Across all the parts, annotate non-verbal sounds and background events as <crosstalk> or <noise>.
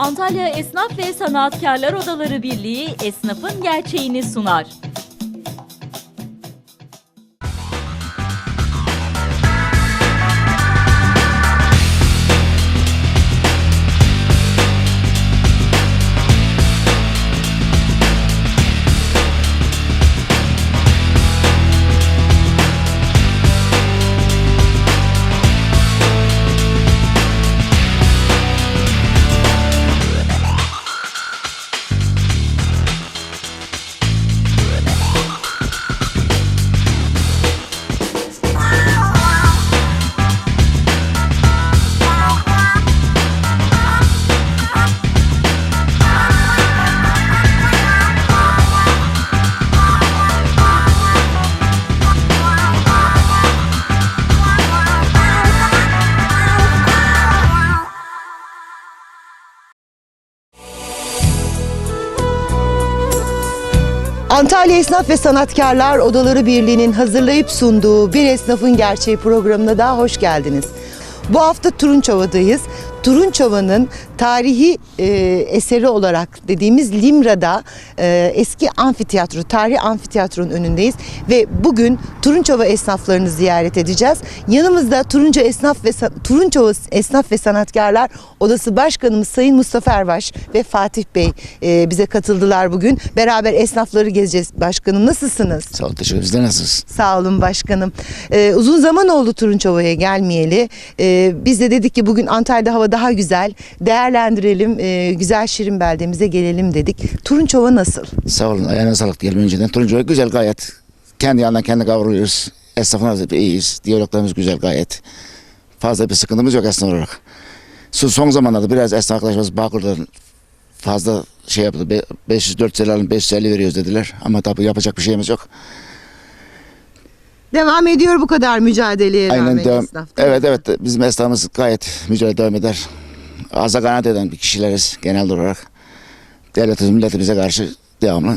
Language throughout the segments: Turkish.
Antalya Esnaf ve Sanatkarlar Odaları Birliği esnafın gerçeğini sunar. Antalya Esnaf ve Sanatkarlar Odaları Birliği'nin hazırlayıp sunduğu Bir Esnafın Gerçeği programına daha hoş geldiniz. Bu hafta Turunçova'dayız. Turunçova'nın tarihi e, eseri olarak dediğimiz Limra'da e, eski amfiteyatro, tarihi amfiteyatronun önündeyiz ve bugün Turunçova esnaflarını ziyaret edeceğiz. Yanımızda Turunca Esnaf ve Turunçova Esnaf ve Sanatkarlar Odası Başkanımız Sayın Mustafa Erbaş ve Fatih Bey e, bize katıldılar bugün. Beraber esnafları gezeceğiz. Başkanım nasılsınız? Sağ ol teşekkür Bizler nasılsınız? Sağ olun başkanım. Ee, uzun zaman oldu Turunçova'ya gelmeyeli. Ee, biz de dedik ki bugün Antalya'da hava daha güzel. Değerlendirelim, ee, güzel şirin beldemize gelelim dedik. Turunçova nasıl? Sağ olun ayağına sağlık diyelim önceden. Turuncu güzel gayet. Kendi yandan kendi kavruyoruz. Esnaflarımız iyiyiz. Diyaloglarımız güzel gayet. Fazla bir sıkıntımız yok esnaf olarak. Son, zamanlarda biraz esnaf arkadaşlarımız Bağkur'dan fazla şey yaptı. Be- 504 lira alın 550 veriyoruz dediler. Ama tabii yapacak bir şeyimiz yok. Devam ediyor bu kadar mücadeleye rağmen Aynen devam. esnaf. değil mi? Evet evet bizim esnafımız gayet mücadele devam eder. Aza kanaat eden bir kişileriz genel olarak. Devletimiz milletimize karşı devamlı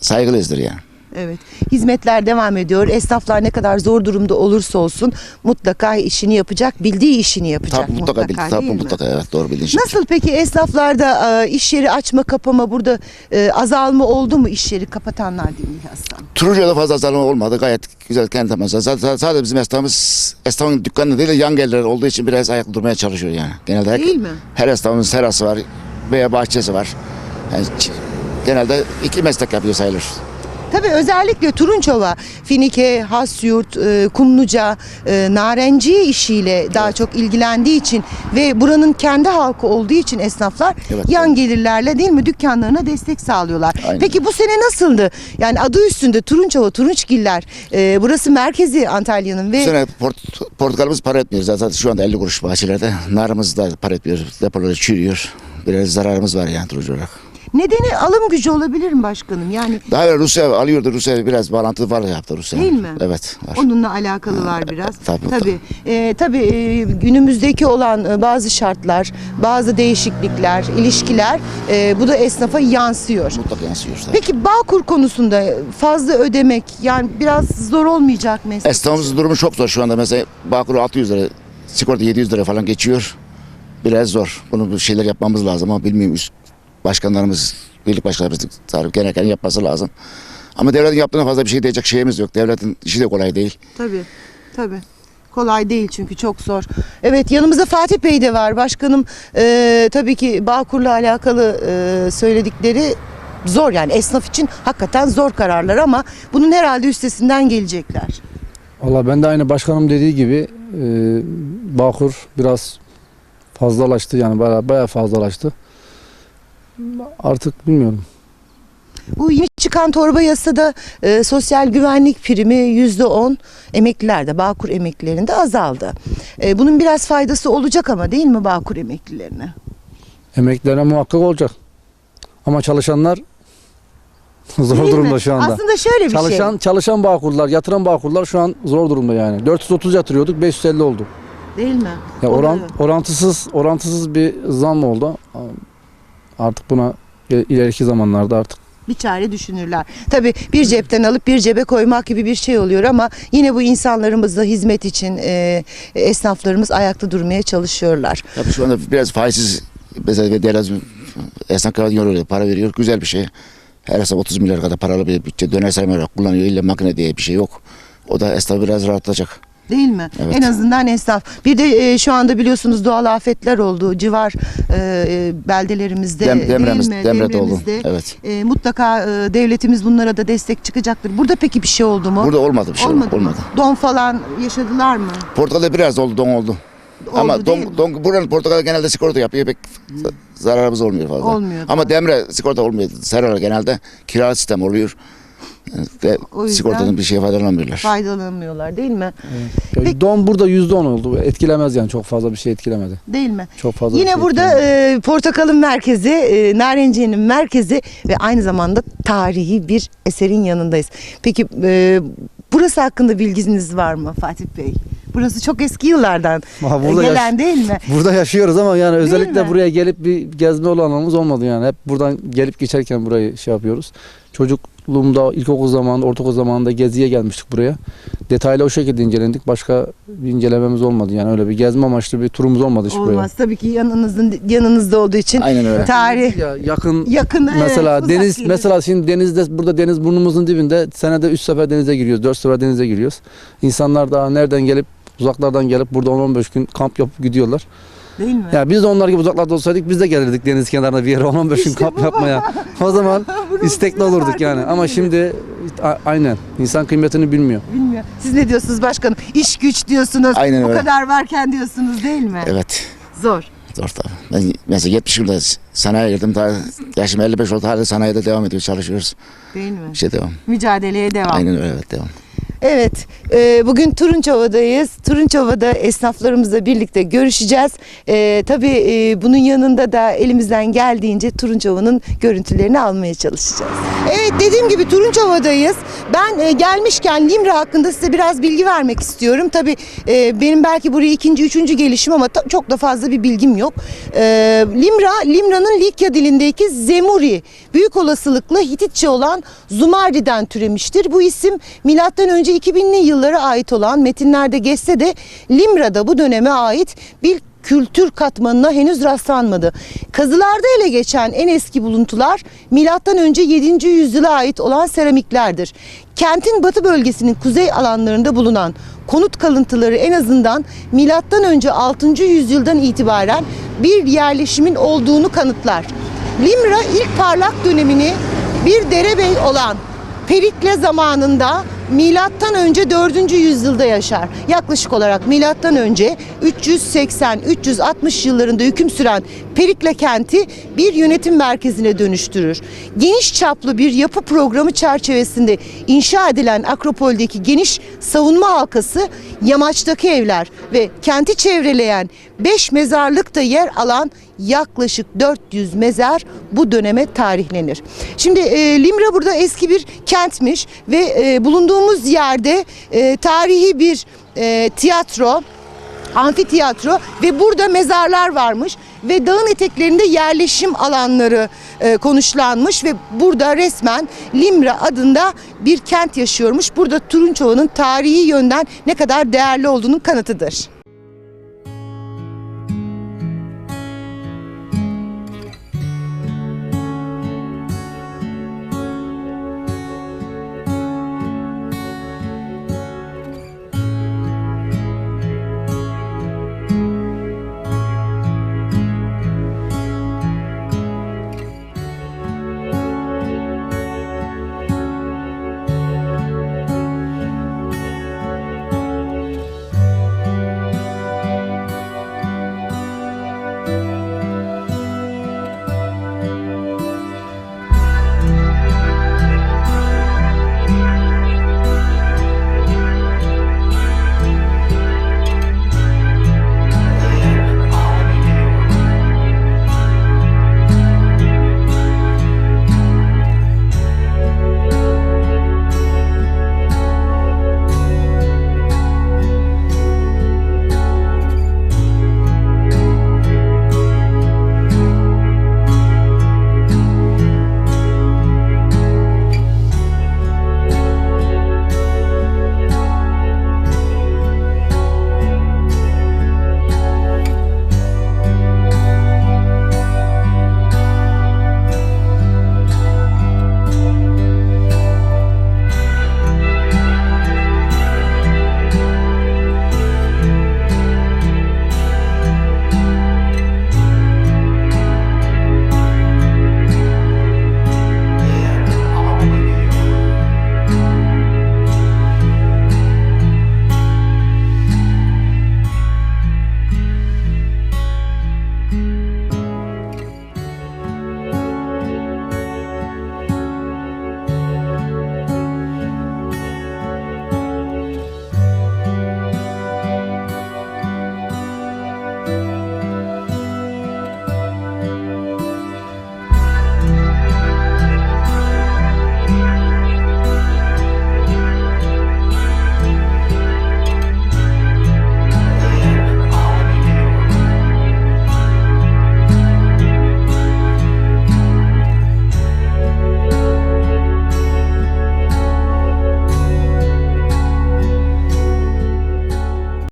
saygılıyızdır yani. Evet. Hizmetler devam ediyor. Esnaflar ne kadar zor durumda olursa olsun mutlaka işini yapacak, bildiği işini yapacak. Tabii mutlaka, mutlaka, tabii değil mi? mutlaka evet doğru bildin. Nasıl peki esnaflarda e, iş yeri açma kapama burada e, azalma oldu mu iş yeri kapatanlar diyeyim bilhassa? Turuncu'da fazla azalma olmadı. Gayet güzel kendi temizler. Zaten sadece bizim esnafımız esnafın dükkanı değil de yan gelirler olduğu için biraz ayakta durmaya çalışıyor yani. Genelde her, Değil mi? her esnafımız terası var veya bahçesi var. Yani genelde iki meslek yapıyor sayılır. Tabii özellikle Turunçova, Finike, Hasyurt, e, Kumluca, e, Narenciye işiyle daha çok ilgilendiği için ve buranın kendi halkı olduğu için esnaflar Evet, yan gelirlerle değil mi dükkanlarına destek sağlıyorlar. Aynen. Peki bu sene nasıldı? Yani adı üstünde Turunçova, Turunçgiller. e, burası merkezi Antalya'nın Bu ve sene port, portakalımız para etmiyor. Zaten şu anda 50 kuruş bahçelerde. Narımız da para etmiyor. Depoları çürüyor. Biraz zararımız var yani Turuncu olarak. Nedeni alım gücü olabilir mi başkanım? Yani Daha Rusya alıyordu. Rusya biraz bağlantı var yaptı Rusya. Değil mi? Evet var. Onunla alakalılar biraz. tabii, tabii. Ee, tabii e, günümüzdeki olan e, bazı şartlar, bazı değişiklikler, ilişkiler e, bu da esnafa yansıyor. Mutlaka yansıyor. tabii. Peki Bağkur konusunda fazla ödemek yani biraz zor olmayacak mı? esnaf? Esnafımızın durumu çok zor şu anda. Mesela Bağkur 600 lira, sigorta 700 lira falan geçiyor. Biraz zor. Bunu bir şeyler yapmamız lazım ama bilmiyorum üst başkanlarımız, birlik başkanlarımız tabii gereken yapması lazım. Ama devletin yaptığına fazla bir şey diyecek şeyimiz yok. Devletin işi de kolay değil. Tabii, tabii. Kolay değil çünkü çok zor. Evet yanımızda Fatih Bey de var. Başkanım e, tabii ki Bağkur'la alakalı e, söyledikleri zor yani esnaf için hakikaten zor kararlar ama bunun herhalde üstesinden gelecekler. Valla ben de aynı başkanım dediği gibi e, Bağkur biraz fazlalaştı yani bayağı, bayağı fazlalaştı. Artık bilmiyorum. Bu yeni çıkan torba yasada e, sosyal güvenlik primi yüzde on emeklilerde, Bağkur emeklilerinde azaldı. E, bunun biraz faydası olacak ama değil mi Bağkur emeklilerine? Emeklilere muhakkak olacak. Ama çalışanlar <laughs> zor Değil mi? durumda şu anda. Aslında şöyle bir çalışan şey. çalışan Bağkurlar, yatıran Bağkurlar şu an zor durumda yani. 430 yatırıyorduk, 550 oldu. Değil mi? Ya oran orantısız orantısız bir zam oldu. Artık buna ileriki zamanlarda artık bir çare düşünürler. Tabii bir cepten alıp bir cebe koymak gibi bir şey oluyor ama yine bu insanlarımızla hizmet için e, esnaflarımız ayakta durmaya çalışıyorlar. Tabii şu anda biraz faizsiz mesela devlet esnaf kağıdı yolluyor, para veriyor. Güzel bir şey. Her esnaf 30 milyar kadar paralı bir bütçe döner sermaye olarak kullanıyor. İlle makine diye bir şey yok. O da esnafı biraz rahatlatacak. Değil mi? Evet. En azından esnaf. Bir de e, şu anda biliyorsunuz doğal afetler oldu. Civar e, e, beldelerimizde Dem, değil Demremiz, mi? Demre'de oldu. Demremizde. Evet. E, mutlaka e, devletimiz bunlara da destek çıkacaktır. Burada peki bir şey oldu mu? Burada olmadı bir şey. olmadı, mı? olmadı. Don falan yaşadılar mı? Portakal'da biraz oldu, don oldu. Oldu Ama değil mi? don, don, buranın portakal genelde sigorta yapıyor. Pek za- zararımız olmuyor fazla. Olmuyor. Ama demre sigorta olmuyor. Serralar genelde kira sistem oluyor. Ve O yüzden- sigortadan bir şeye faydalanmıyorlar. Faydalanmıyorlar değil mi? Ya Peki- Don burada yüzde on oldu. Etkilemez yani çok fazla bir şey etkilemedi. Değil mi? Çok fazla Yine şey burada e, portakalın merkezi, e, narenciyenin merkezi ve aynı zamanda tarihi bir eserin yanındayız. Peki e, burası hakkında bilginiz var mı Fatih Bey? Burası çok eski yıllardan Ha, e, burada yaş- gelen değil mi? <laughs> Burada yaşıyoruz ama yani özellikle mi? buraya gelip bir gezme olanımız olmadı yani. Hep buradan gelip geçerken burayı şey yapıyoruz. Çocukluğumda ilkokul zamanında, ortaokul zamanında geziye gelmiştik buraya. Detaylı o şekilde incelendik. Başka bir incelememiz olmadı yani öyle bir gezme amaçlı bir turumuz olmadı hiç buraya. Olmaz tabii ki yanınızın yanınızda olduğu için Aynen öyle. tarih Ya yakın yakın evet, mesela uzak deniz gelir. mesela şimdi denizde burada deniz burnumuzun dibinde senede 3 sefer denize giriyoruz. 4 sefer denize giriyoruz. İnsanlar daha nereden gelip uzaklardan gelip burada 10-15 gün kamp yapıp gidiyorlar. Değil mi? Ya biz de onlar gibi uzaklarda olsaydık biz de gelirdik deniz kenarına bir yere 10-15 gün kamp yapmaya. <laughs> O zaman istekli olurduk yani. Ama şimdi a- aynen insan kıymetini bilmiyor. Bilmiyor. Siz ne diyorsunuz başkanım? İş güç diyorsunuz. Aynen Bu öyle. kadar varken diyorsunuz değil mi? Evet. Zor. Zor tabii. Ben mesela 70 yılda sanayiye girdim. Daha yaşım 55 oldu. Hala sanayide devam ediyoruz. Çalışıyoruz. Değil mi? İşte devam. Mücadeleye devam. Aynen öyle evet devam. Evet, e, bugün Turunçova'dayız. Turunçova'da esnaflarımızla birlikte görüşeceğiz. E, tabii e, bunun yanında da elimizden geldiğince Turunçova'nın görüntülerini almaya çalışacağız. Evet, dediğim gibi Turunçova'dayız. Ben e, gelmişken Limra hakkında size biraz bilgi vermek istiyorum. Tabii e, benim belki buraya ikinci, üçüncü gelişim ama çok da fazla bir bilgim yok. E, Limra, Limra'nın Likya dilindeki Zemuri, büyük olasılıkla Hititçe olan Zumardi'den türemiştir. Bu isim milattan önce 2000'li yıllara ait olan metinlerde geçse de Limra'da bu döneme ait bir kültür katmanına henüz rastlanmadı. Kazılarda ele geçen en eski buluntular milattan önce 7. yüzyıla ait olan seramiklerdir. Kentin batı bölgesinin kuzey alanlarında bulunan konut kalıntıları en azından milattan önce 6. yüzyıldan itibaren bir yerleşimin olduğunu kanıtlar. Limra ilk parlak dönemini bir derebey olan Perikle zamanında milattan önce 4. yüzyılda yaşar. Yaklaşık olarak milattan önce 380-360 yıllarında hüküm süren Perikle kenti bir yönetim merkezine dönüştürür. Geniş çaplı bir yapı programı çerçevesinde inşa edilen Akropol'deki geniş savunma halkası, yamaçtaki evler ve kenti çevreleyen 5 mezarlık da yer alan yaklaşık 400 mezar bu döneme tarihlenir. Şimdi e, Limra burada eski bir kentmiş ve e, bulunduğumuz yerde e, tarihi bir e, tiyatro, amfiteyatro ve burada mezarlar varmış ve dağın eteklerinde yerleşim alanları e, konuşlanmış ve burada resmen Limra adında bir kent yaşıyormuş. Burada Turunçova'nın tarihi yönden ne kadar değerli olduğunun kanıtıdır.